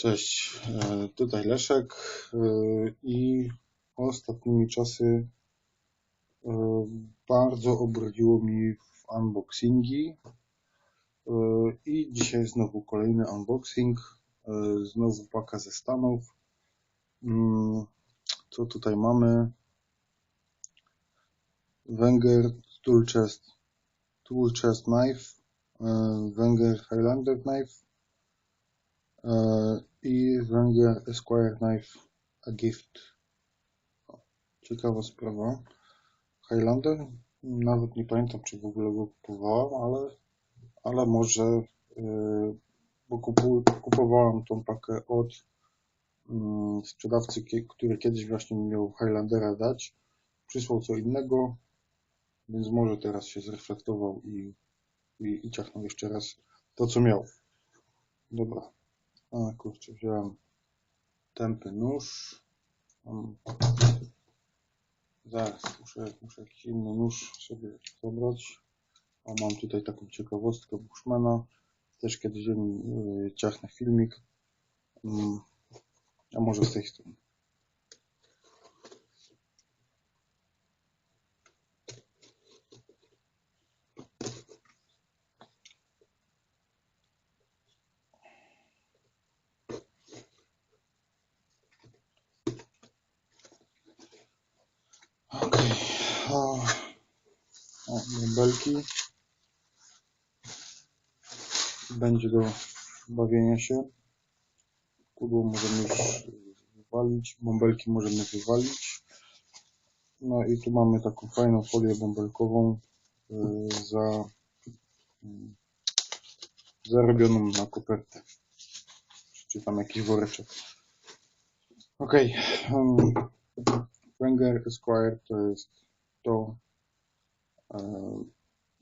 Cześć, e, tutaj Leszek e, i ostatnimi czasy e, bardzo obrodziło mi w unboxingi i dzisiaj znowu kolejny unboxing, znowu paka ze Stanów. Mm, co tutaj mamy? Wenger Tool Chest, Tool Chest Knife, Wenger Highlander Knife, i Węgier Esquire Knife A Gift. Ciekawa sprawa. Highlander? Nawet nie pamiętam, czy w ogóle go kupowałem, ale, ale może, yy, bo kupowałem tą pakę od yy, sprzedawcy, który kiedyś właśnie miał Highlandera dać. Przysłał co innego, więc może teraz się zreflektował i, i, i ciachnął jeszcze raz to, co miał. Dobra. A kurczę, wziąłem tępy nóż. Zaraz, muszę, muszę jakiś inny nóż sobie zabrać. O, mam tutaj taką ciekawostkę Bushmana. Też kiedyś yy, ciachnę filmik. Mm, a może z tej strony. O, bąbelki. Będzie do bawienia się. Pudło możemy już wywalić, bąbelki możemy wywalić. No i tu mamy taką fajną folię bąbelkową y, za y, zarobioną na kopertę. Czy tam jakiś woreczek. Ok. Um, Wenger Esquire to jest to e,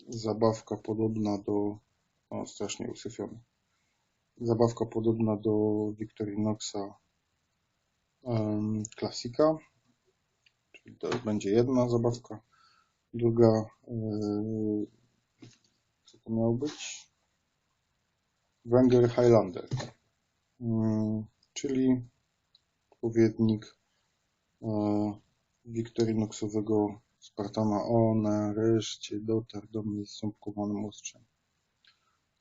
zabawka podobna do o, strasznie usyfiona zabawka podobna do Victorinoxa klasika czyli to będzie jedna zabawka. Druga e, co to miało być? Wenger Highlander. Um, czyli odpowiednik e, Victorinoxowego Spartana, o nareszcie dotarł do mnie z ząbkowanym ostrzem.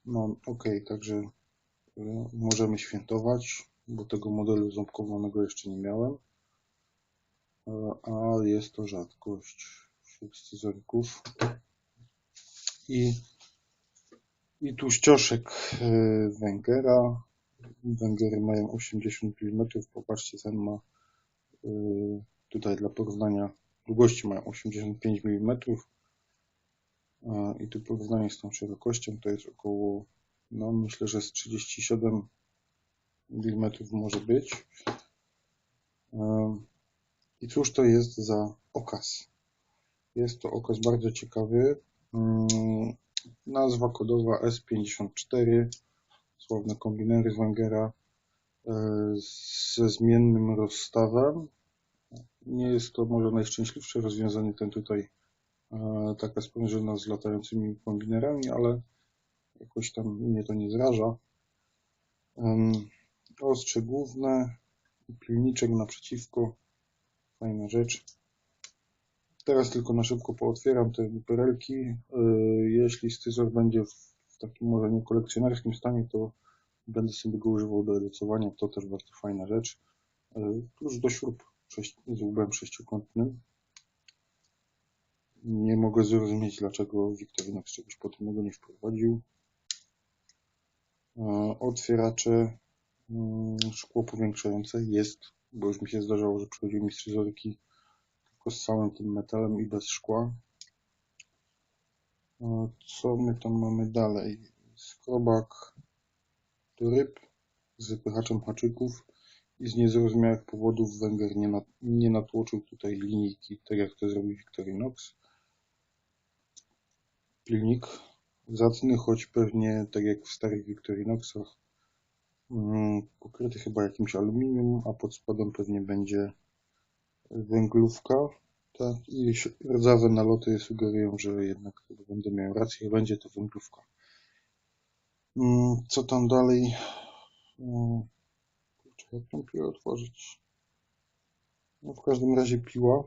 No ok, także y, możemy świętować, bo tego modelu ząbkowanego jeszcze nie miałem. Y, a jest to rzadkość wśród scyzoryków. I, i tu ścioszek y, Węgera. Węgery mają 80 mm. Popatrzcie, ten ma tutaj dla porównania długości mają 85 mm i tu porównanie z tą szerokością to jest około, no myślę, że z 37 mm może być. I cóż to jest za okaz? Jest to okaz bardzo ciekawy. Mm, nazwa kodowa S54, sławne kombinery z Wangera e, ze zmiennym rozstawem nie jest to może najszczęśliwsze rozwiązanie ten tutaj e, taka sprężyna z latającymi kombinerami, ale jakoś tam mnie to nie zraża. Ostrze główne, pilniczek naprzeciwko, fajna rzecz. Teraz tylko na szybko pootwieram te perelki. E, jeśli scyzor będzie w takim może nie kolekcjonerskim stanie, to będę sobie go używał do edycowania. To też bardzo fajna rzecz. E, do śrub z łbem sześciokątnym. Nie mogę zrozumieć, dlaczego Victorinox czegoś podobnego nie wprowadził. E, otwieracze mm, szkło powiększające jest, bo już mi się zdarzało, że przychodziły mi scyzoryki tylko z całym tym metalem i bez szkła. E, co my tam mamy dalej? Skrobak ryb z wypychaczem haczyków z niezrozumiałych powodów Węgier nie, nat nie natłoczył tutaj linijki, tak jak to zrobił Victorinox. Pilnik zacny, choć pewnie tak jak w starych Victorinoxach mm, pokryty chyba jakimś aluminium, a pod spodem pewnie będzie węglówka. Tak, i rdzawe naloty sugerują, że jednak będę miał rację, będzie to węglówka. Mm, co tam dalej? Mm, Jak tą piłę otworzyć? No w każdym razie piła.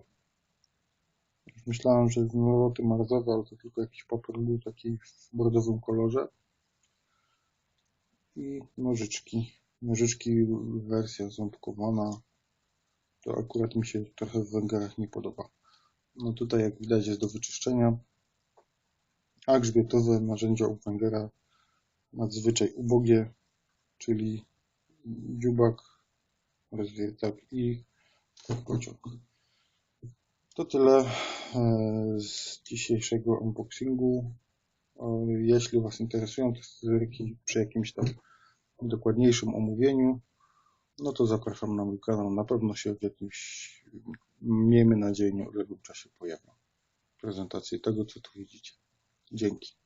Już myślałem, że jest naloty marzowe, ale to tylko jakiś papier był taki w bordowym kolorze. I nożyczki. Nożyczki wersja ząbkowana. To akurat mi się trochę w węgorach nie podoba. No tutaj jak widać jest do wyczyszczenia. A grzbietowe narzędzia u węgera nadzwyczaj ubogie, czyli dziubak, rozwiertak i korkociąg. To tyle e, z dzisiejszego unboxingu. Jeśli Was interesują te scyzoryki przy jakimś tam dokładniejszym omówieniu, no to zapraszam na mój kanał. Na pewno się w jakimś, miejmy nadzieję, nieodległym czasie pojawią prezentacje tego, co tu widzicie. Dzięki.